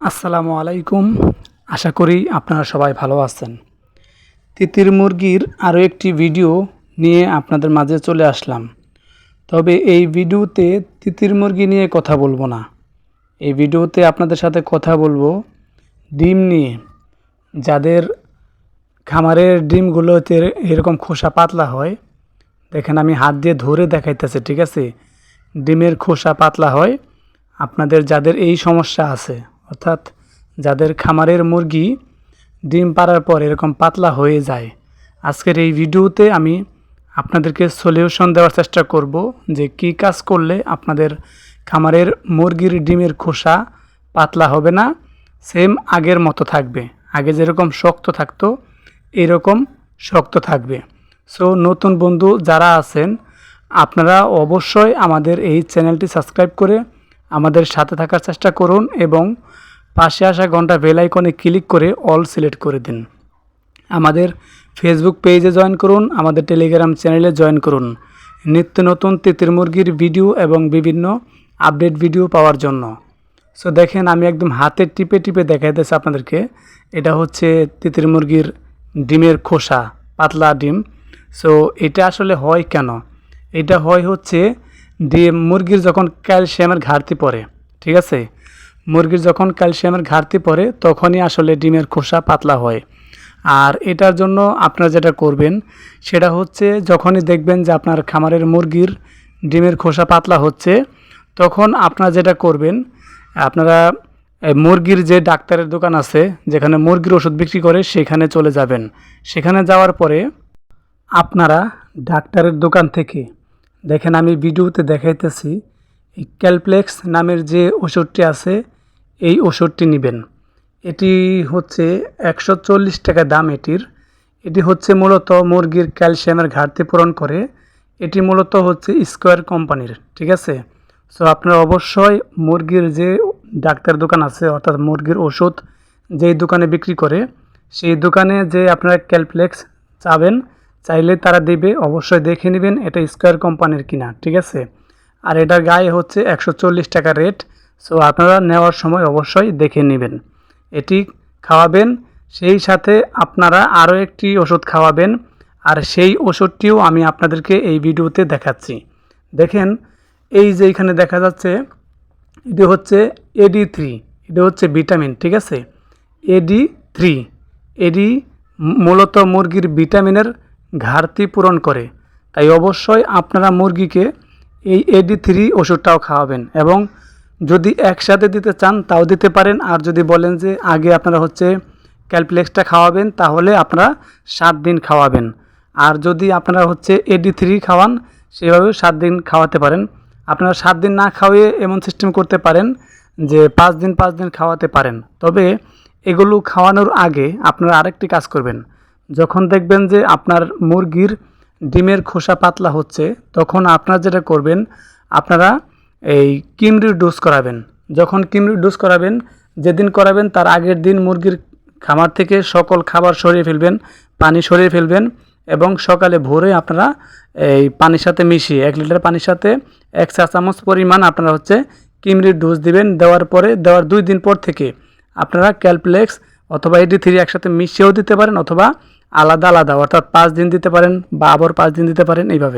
আসসালামু আলাইকুম। আশা করি আপনারা সবাই ভালো আছেন। তিতির মুরগির আরও একটি ভিডিও নিয়ে আপনাদের মাঝে চলে আসলাম। তবে এই ভিডিওতে তিতির মুরগি নিয়ে কথা বলব না। এই ভিডিওতে আপনাদের সাথে কথা বলব ডিম নিয়ে। যাদের খামারের ডিমগুলোতে এরকম খোসা পাতলা হয়, দেখেন আমি হাত দিয়ে ধরে দেখাইতেছে, ঠিক আছে? ডিমের খোসা পাতলা হয়। আপনাদের যাদের এই সমস্যা আছে অর্থাৎ যাদের খামারের মুরগি ডিম পাড়ার পর এরকম পাতলা হয়ে যায়। আজকের এই ভিডিওতে আমি আপনাদেরকে সলিউশন দেওয়ার চেষ্টা করব যে কী কাজ করলে আপনাদের খামারের মুরগির ডিমের খোসা পাতলা হবে না সেম আগের মতো থাকবে। আগে যেরকম শক্ত থাকতো, এরকম শক্ত থাকবে। সো নতুন বন্ধু যারা আছেন, আপনারা অবশ্যই আমাদের এই চ্যানেলটি সাবস্ক্রাইব করে আমাদের সাথে থাকার চেষ্টা করুন এবং পাশে আসা ঘণ্টা বেল আইকনে ক্লিক করে অল সিলেক্ট করে দিন। আমাদের ফেসবুক পেজে জয়েন করুন, আমাদের টেলিগ্রাম চ্যানেলে জয়েন করুন। নিত্য নতুন তিতির মুরগির ভিডিও এবং বিভিন্ন আপডেট ভিডিও পাওয়ার জন্য। সো দেখেন, আমি একদম হাতে টিপে টিপে দেখাইতেছি আপনাদেরকে। এটা হচ্ছে তিতির মুরগির ডিমের খোসা, পাতলা ডিম। সো এটা আসলে হয় কেন? এটা হয় হচ্ছে ডিম, মুরগির যখন ক্যালসিয়ামের ঘাটতি পড়ে, ঠিক আছে? মুরগির যখন ক্যালসিয়ামের ঘাটতি পড়ে, তখনই আসলে ডিমের খোসা পাতলা হয়। আর এটার জন্য আপনারা যেটা করবেন, সেটা হচ্ছে যখনই দেখবেন যে আপনার খামারের মুরগির ডিমের খোসা পাতলা হচ্ছে, তখন আপনারা যেটা করবেন, আপনারা মুরগির যে ডাক্তারের দোকান আছে, যেখানে মুরগির ওষুধ বিক্রি করে, সেখানে চলে যাবেন। সেখানে যাওয়ার পরে আপনারা ডাক্তারের দোকান থেকে, দেখেন আমি ভিডিওতে দেখাইতেছি ক্যালপ্লেক্স নামের যে ওষুধটি আছে এই ওষুধটি নেবেন। এটি হচ্ছে একশো চল্লিশ টাকা দাম এটির। এটি হচ্ছে মূলত মুরগির ক্যালসিয়ামের ঘাটতি পূরণ করে। এটি মূলত হচ্ছে স্কোয়ার কোম্পানির, ঠিক আছে? সো আপনারা অবশ্যই মুরগির যে ডাক্তার দোকান আছে, অর্থাৎ মুরগির ওষুধ যেই দোকানে বিক্রি করে, সেই দোকানে যে আপনারা ক্যালপ্লেক্স চাবেন, চাইলে তারা দেবে, অবশ্যই দেখে নেবেন এটা স্কোয়ার কোম্পানির কিনা, ঠিক আছে? আর এটার গায়ে হচ্ছে একশো চল্লিশ টাকা রেট। সো আপনারা নেওয়ার সময় অবশ্যই দেখে নেবেন। এটি খাওয়াবেন, সেই সাথে আপনারা আরও একটি ওষুধ খাওয়াবেন, আর সেই ওষুধটিও আমি আপনাদেরকে এই ভিডিওতে দেখাচ্ছি। দেখেন, এই যে এখানে দেখা যাচ্ছে, এটি হচ্ছে এডি থ্রি এটি হচ্ছে ভিটামিন, ঠিক আছে? এডি থ্রি এডি মূলত মুরগির ভিটামিনের ঘাটতি পূরণ করে। তাই অবশ্যই আপনারা মুরগিকে এই এডি থ্রি ওষুধটাও খাওয়াবেন এবং যদি একসাথে দিতে চান, তাও দিতে পারেন। আর যদি বলেন যে আগে আপনারা হচ্ছে ক্যালপ্লেক্সটা খাওয়াবেন, তাহলে আপনারা সাত দিন খাওয়াবেন। আর যদি আপনারা হচ্ছে এডি থ্রি খাওয়ান, সেভাবেও সাত দিন খাওয়াতে পারেন। আপনারা সাত দিন না খাওয়িয়ে এমন সিস্টেম করতে পারেন যে পাঁচ দিন পাঁচ দিন খাওয়াতে পারেন। তবে এগুলো খাওয়ানোর আগে আপনারা আরেকটি কাজ করবেন। যখন দেখবেন যে আপনার মুরগির ডিমের খোসা পাতলা হচ্ছে, তখন আপনারা যেটা করবেন, আপনারা এই কিমরির ডোজ করাবেন। যখন কিমরির ডোজ করাবেন, যেদিন করাবেন তার আগের দিন মুরগির খামার থেকে সকল খাবার সরিয়ে ফেলবেন, পানি সরিয়ে ফেলবেন এবং সকালে ভোরে আপনারা এই পানির সাথে মিশিয়ে, এক লিটার পানির সাথে এক চা চামচ পরিমাণ আপনারা হচ্ছে কিমরির ডোজ দিবেন। দেওয়ার পরে, দেওয়ার দুই দিন পর থেকে আপনারা ক্যালপ্লেক্স অথবা এডি থ্রি একসাথে মিশিয়েও দিতে পারেন অথবা আলাদা আলাদা, অর্থাৎ পাঁচ দিন দিতে পারেন বা আবার পাঁচ দিন দিতে পারেন এইভাবে।